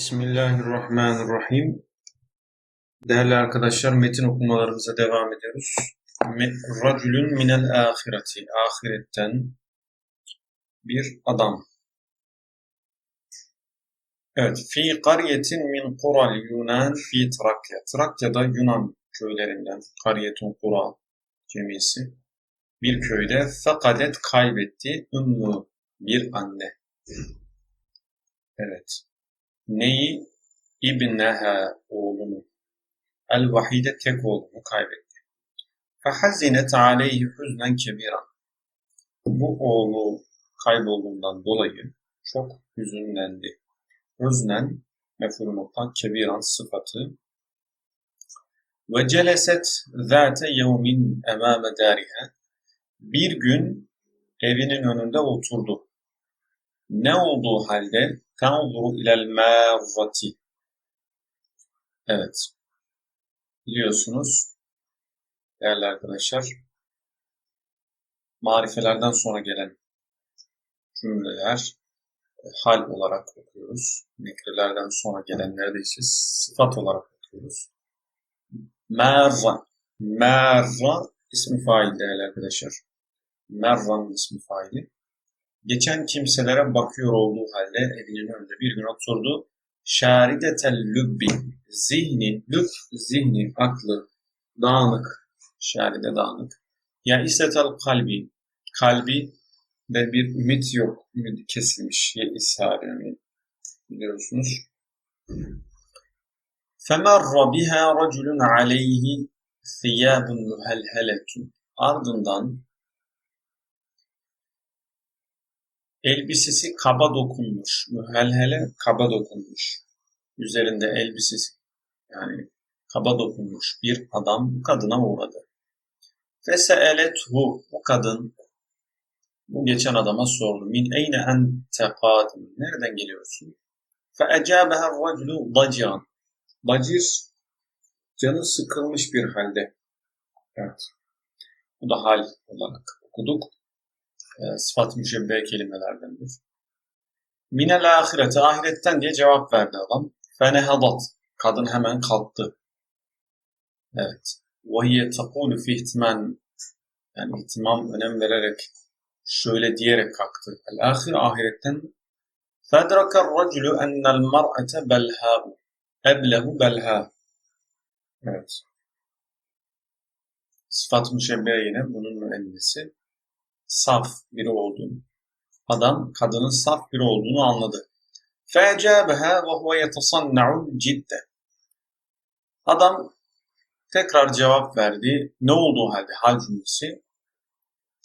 Bismillahirrahmanirrahim. Değerli arkadaşlar metin okumalarımıza devam ediyoruz. Racülün minel ahireti. Ahiretten bir adam. Evet. Fi kariyetin min kural Yunan fi Trakya. Trakya'da Yunan köylerinden. Kariyetun kura cemisi. Bir köyde fekadet kaybetti. Ümmü bir anne. Evet. Neyi? İbneha oğlunu. El vahide tek oğlunu kaybetti. Fehazinet aleyhi hüznen kebiran. Bu oğlu kaybolduğundan dolayı çok hüzünlendi. Hüznen mefhul mutlak kebiran sıfatı. Ve celeset zâte yevmin emâme dâriha. Bir gün evinin önünde oturdu. Ne olduğu halde tanzuru ilel mârrati. Evet. Biliyorsunuz değerli arkadaşlar marifelerden sonra gelen cümleler e, hal olarak okuyoruz. Nekrelerden sonra gelenleri de ise sıfat olarak okuyoruz. Merra. Merra ismi fail değerli arkadaşlar. Merra'nın ismi faili geçen kimselere bakıyor olduğu halde evinin önünde bir gün oturdu. Şaridetel lübbi, zihni, lüb, zihni, aklı, dağınık, şaride dağınık. Ya isetel kalbi, kalbi ve bir ümit yok, ümit kesilmiş, ya ishar yani biliyorsunuz. فَمَرَّ بِهَا رَجُلٌ عَلَيْهِ ثِيَابٌ مُهَلْهَلَةٌ Ardından Elbisesi kaba dokunmuş. Mühelhele kaba dokunmuş. Üzerinde elbisesi yani kaba dokunmuş bir adam bu kadına uğradı. Feseelethu bu kadın bu geçen adama sordu. Min eyne ente kadim? Nereden geliyorsun? Feecabeha raculu dacian. Bacir canı sıkılmış bir halde. Evet. Bu da hal olarak okuduk e, sıfat müşebbe kelimelerdendir. Minel ahirete, ahiretten diye cevap verdi adam. Fenehadat, kadın hemen kalktı. Evet. وَهِيَ تَقُولُ فِي ihtiman yani ihtimam önem vererek şöyle diyerek kalktı. El-ahir ahiretten فَدْرَكَ الرَّجُلُ اَنَّ الْمَرْأَةَ بَلْهَاءُ اَبْلَهُ بَلْهَا Evet. Sıfat müşebbe yine bunun müennisi saf biri olduğunu, adam kadının saf biri olduğunu anladı. فَاَجَابَهَا وَهُوَ يَتَصَنَّعُ cidde. Adam tekrar cevap verdi. Ne olduğu halde hal cümlesi.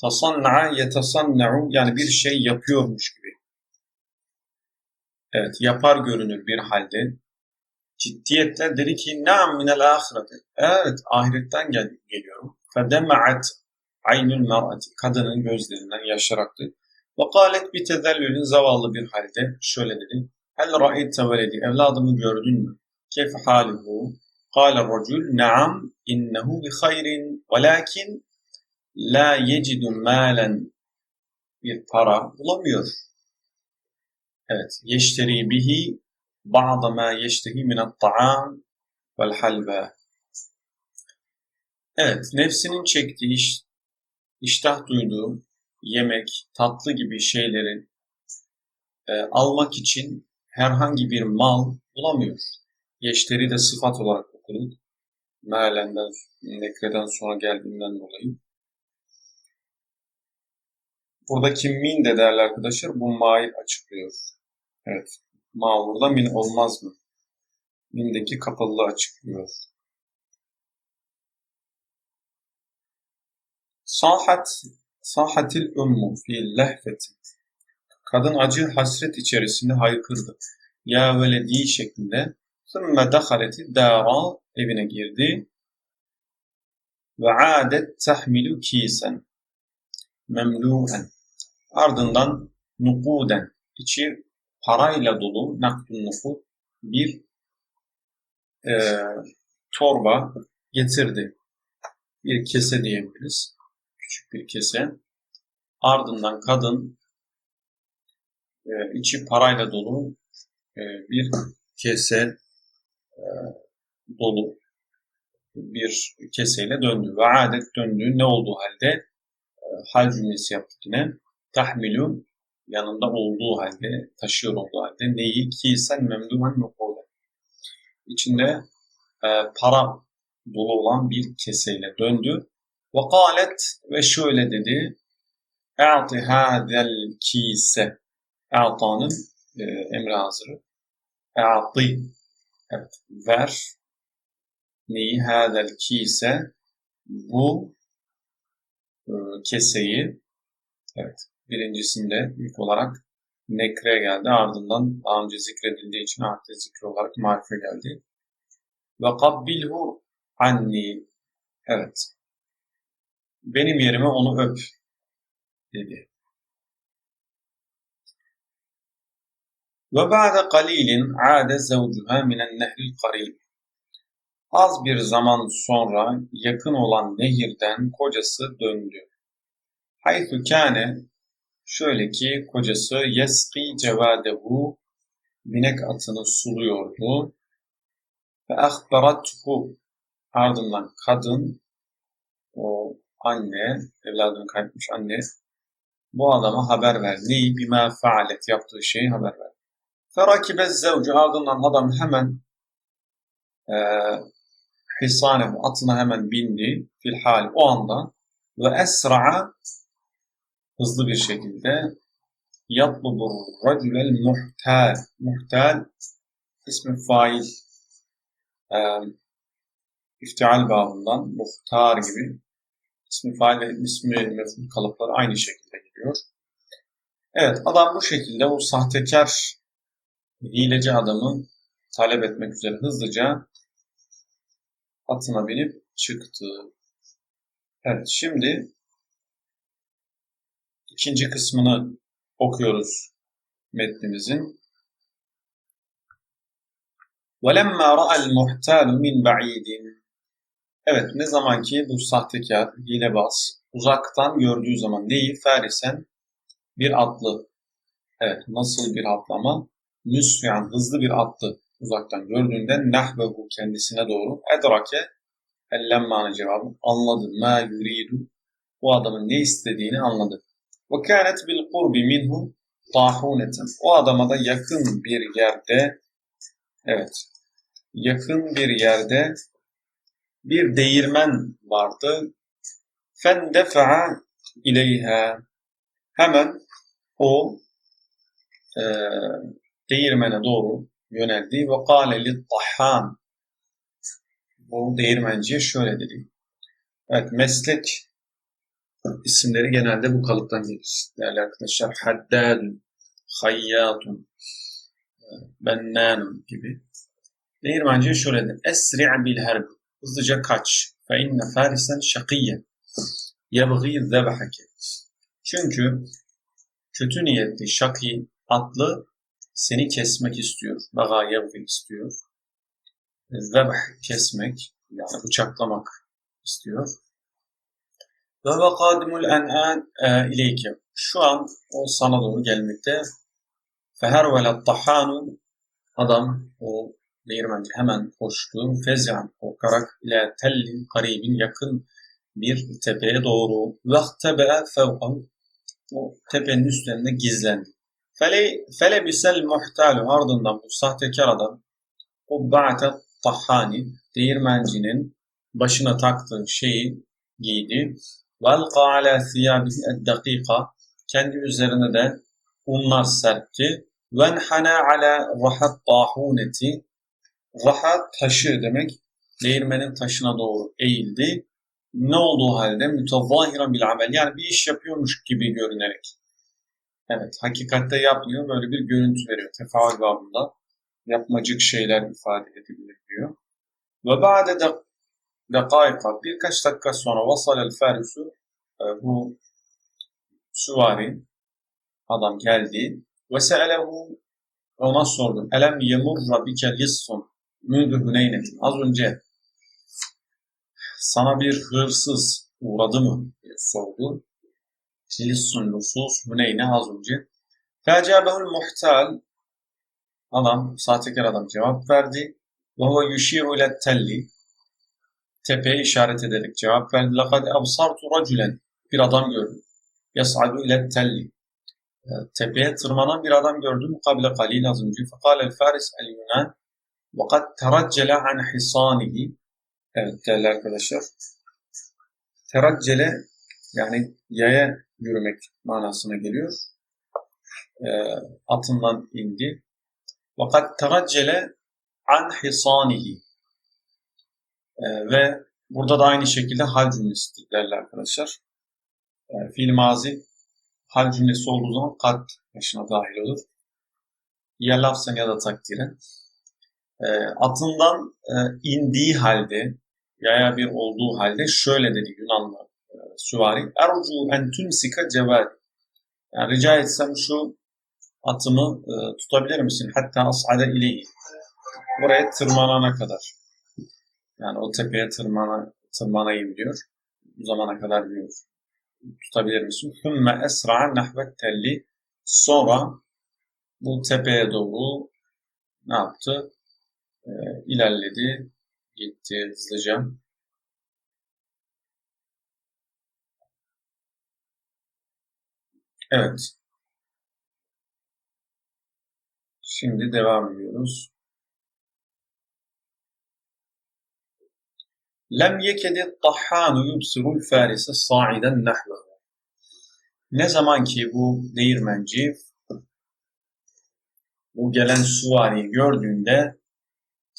Tasanna'a yetasanna'u yani bir şey yapıyormuş gibi. Evet yapar görünür bir halde. Ciddiyetle dedi ki naam minel ahireti. Evet ahiretten gel geliyorum. Fedema'at aynül mer'ati. Kadının gözlerinden yaşlar aktı. Ve kâlet bi tezellülün zavallı bir halde şöyle dedi. Hel ra'eyte veledi. Evladımı gördün mü? Keyf halihu? Kâle racül naam innehu bi hayrin velakin la yecidu malen bir para bulamıyor. Evet. Yeşteri bihi ba'da ma yeştehi minat ta'am vel halbe. Evet. Nefsinin çektiği iştah duyduğu yemek, tatlı gibi şeylerin e, almak için herhangi bir mal bulamıyor. Yeşteri de sıfat olarak okuduk. Mealenden, nekreden sonra geldiğinden dolayı. Buradaki min de değerli arkadaşlar bu ma'yı açıklıyor. Evet. Ma burada min olmaz mı? Min'deki kapalılığı açıklıyor. Sahat sahatil ummu fi lehfeti. Kadın acı hasret içerisinde haykırdı. Ya veledi şeklinde. Sümme dehaleti dara evine girdi. Ve adet tahmilu kisen. Memluhen. Ardından nukuden. içi parayla dolu nakdun nukud bir e, torba getirdi. Bir kese diyebiliriz küçük bir kese. Ardından kadın e, içi parayla dolu e, bir kese e, dolu bir keseyle döndü. Ve adet döndü. Ne olduğu halde e, hal cümlesi yaptık yine. Tahmilu yanında olduğu halde, taşıyor olduğu halde neyi? Kisen memduhan nukule. İçinde para dolu olan bir keseyle döndü. Ve kalet ve şöyle dedi. E'ti hadel kise. E'tanın e, emri hazırı. E'ti. Evet. Ver. Neyi? Hadel kise. Bu e, keseyi. Evet. Birincisinde ilk olarak nekre geldi. Ardından daha önce zikredildiği için ahde zikri olarak marife geldi. Ve kabbilhu anni. Evet. Benim yerime onu öp dedi. Ve ba'de qalilin a'de zavcuha minen nehril qarib. Az bir zaman sonra yakın olan nehirden kocası döndü. Haythu kâne şöyle ki kocası yeski cevadehu binek atını suluyordu. Ve ahbarathu ardından kadın o anne, evladını kaybetmiş anne bu adama haber verdi. Bima faalet yaptığı şeyi haber verdi. Ferakibe zevcu ardından adam hemen e, hisanehu atına hemen bindi fil hal o anda ve esra'a hızlı bir şekilde yatlubu racülel muhtal muhtal ismi fail e, iftial babından muhtar gibi ismi fail ve ismi mefhul kalıpları aynı şekilde geliyor. Evet adam bu şekilde o sahtekar hileci adamı talep etmek üzere hızlıca atına binip çıktı. Evet şimdi ikinci kısmını okuyoruz metnimizin. وَلَمَّا رَأَى الْمُحْتَالُ مِنْ بَعِيدٍ Evet ne zaman ki bu sahtekar, hilebaz uzaktan gördüğü zaman neyi? Ferisen bir atlı. Evet nasıl bir atlama? Müsri'an hızlı bir atlı uzaktan gördüğünde nahvehu kendisine doğru edrake ellemmanı cevabı anladı. Ma yuridu bu adamın ne istediğini anladı. Ve kânet bil kurbi minhu tahuneten. O adama da yakın bir yerde evet yakın bir yerde bir değirmen vardı. Fendefa'a ileyha. Hemen o e, değirmene doğru yöneldi ve kâle littahhan. Bu değirmenciye şöyle dedi. Evet meslek isimleri genelde bu kalıptan gelir. Değerli arkadaşlar haddadun, hayyatun, bennanun gibi. Değirmenciye şöyle dedi. Esri' bil herb hızlıca kaç. Fe inne farisen şakiyye. Yebgî zebhake. Çünkü kötü niyetli şaki atlı seni kesmek istiyor. Baga yebgî istiyor. Zebh kesmek yani bıçaklamak istiyor. Ve ve kadimul en'an e, ileyke. Şu an o sana doğru gelmekte. Feher velat tahanu adam o değirmenci hemen koştu. Fezyan korkarak ile tellin karibin yakın bir tepeye doğru. Vahtebe fevkahu o tepenin üstlerinde gizlendi. Fele, fele bisel muhtalu ardından bu sahtekar adam o ba'te tahani değirmencinin başına taktığı şeyi giydi. Velqa ala thiyabihi dakika kendi üzerine de unlar serpti. Venhana ala rahat tahuneti rahat taşı demek değirmenin taşına doğru eğildi. Ne olduğu halde mütevahiren bil amel yani bir iş yapıyormuş gibi görünerek. Evet hakikatte yapmıyor böyle bir görüntü veriyor tefaül babında yapmacık şeyler ifade edilir diyor. Ve ba'de de dakika birkaç dakika sonra vasal el farisu e, bu süvari adam geldi ve se'elehu ona sordu. Elem yemurra bike lissun Müdür Hüneyn'in az önce sana bir hırsız uğradı mı diye sordu. Cilissun nusus Hüneyn'e az önce. Fecebehül muhtal adam, sahtekar adam cevap verdi. Ve huve yuşiru ile telli tepeye işaret ederek cevap verdi. Lekad absartu raculen bir adam gördüm. Yas'adu ile telli ee, tepeye tırmanan bir adam gördüm. Kabile kalil az önce. Fekal el faris el yunan وَقَدْ تَرَجَّلَ عَنْ حِصَانِهِ Evet değerli arkadaşlar. Teraccele yani yaya yürümek manasına geliyor. E, atından indi. Fakat teraccele an hisanihi. E, ve burada da aynı şekilde hal cümlesidir değerli arkadaşlar. E, fiil mazi hal cümlesi olduğu zaman kat başına dahil olur. Ya lafzen ya da takdiren. E, atından e, indiği halde yaya bir olduğu halde şöyle dedi Yunanlı e, süvari. Ercu en tümsika cevari. Yani rica etsem şu atımı e, tutabilir misin? Hatta as'ade ileyhi. Buraya tırmanana kadar. Yani o tepeye tırmana, tırmanayım diyor. Bu zamana kadar diyor. Tutabilir misin? Hümme esra'a nahvet telli. Sonra bu tepeye doğru ne yaptı? E, ilerledi. Gitti hızlıca. Evet. Şimdi devam ediyoruz. Lem yekedi tahhanu yubsirul farise sa'iden nahvehu. Ne zaman ki bu değirmenci bu gelen süvariyi gördüğünde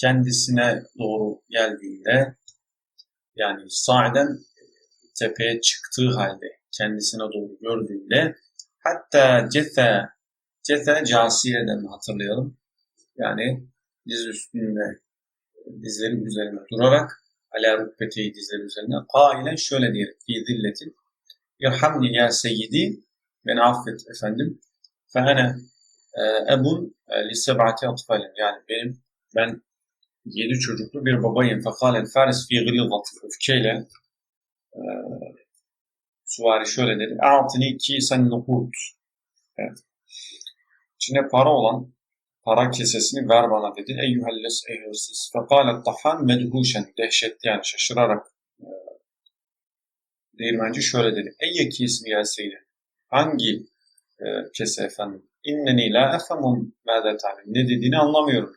kendisine doğru geldiğinde yani sa'den tepeye çıktığı halde kendisine doğru gördüğünde hatta cethe cethe casiyeden hatırlayalım. Yani diz üstünde dizleri üzerine durarak ala rükbeteyi dizleri üzerine kailen şöyle diyerek fi zilletin irhamni ya seyyidi beni affet efendim fe ene ebun li seb'ati atfalin yani benim ben yedi çocuklu bir babayım fekalen faris fi gılıldat öfkeyle e, Suvari şöyle dedi. A'tini kisen nuhut. Evet. İçine para olan para kesesini ver bana dedi. Eyyühelles ey hırsız. Fekalet tahan medhuşen. Dehşetli yani şaşırarak e, değirmenci şöyle dedi. Eyye kismi gelseydi. Hangi e, kese efendim? İnneni la efemun mâde Ne dediğini anlamıyorum.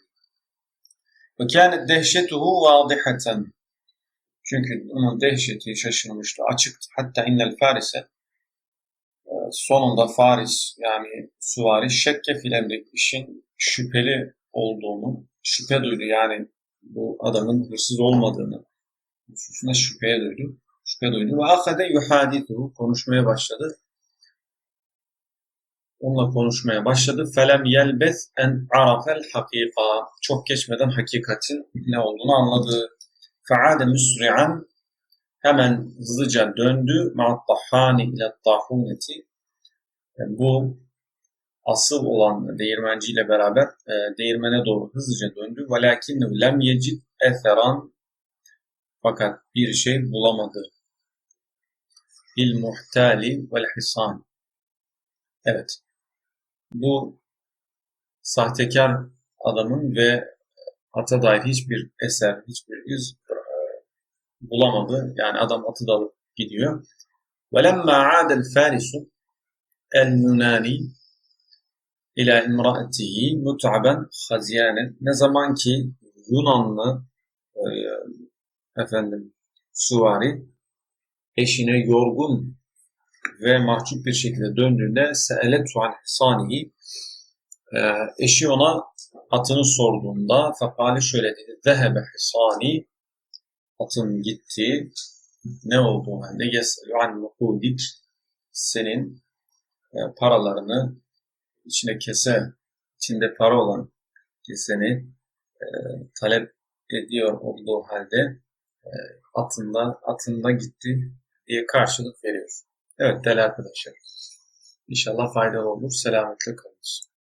Ve kânet dehşetuhu vâdiheten. Çünkü onun dehşeti şaşırmıştı, açıktı. Hatta innel farise sonunda Faris yani süvari şekke filemde işin şüpheli olduğunu, şüphe duydu. Yani bu adamın hırsız olmadığını hususunda şüpheye duydu. Şüphe duydu. Ve akade yuhadithu konuşmaya başladı. Onunla konuşmaya başladı. Felem yelbes en arafel hakika. Çok geçmeden hakikatin ne olduğunu anladı. Fe'ade müsri'an hemen hızlıca döndü. Ma'attahhani ile tahuneti bu asıl olan değirmenci ile beraber e, değirmene doğru hızlıca döndü. Velakinne lem yecid etheran fakat bir şey bulamadı. Bil muhtali vel hisan. Evet Bu sahtekar adamın ve ata dair hiçbir eser, hiçbir iz bulamadı. Yani adam atı da alıp gidiyor. وَلَمَّا عَادَ الْفَارِسُ الْيُنَانِي ila imraatihi mut'aben hazyanen ne zaman ki Yunanlı e, efendim suvari eşine yorgun ve mahcup bir şekilde döndüğünde se'eletu an hisanihi e, eşi ona atını sorduğunda fakali şöyle dedi zehebe hisani atın gitti. Ne olduğu halde yeselü an nukudik senin e, paralarını içine kese, içinde para olan keseni e, talep ediyor olduğu halde e, atında atında gitti diye karşılık veriyor. Evet değerli arkadaşlar. İnşallah faydalı olur. Selametle kalın.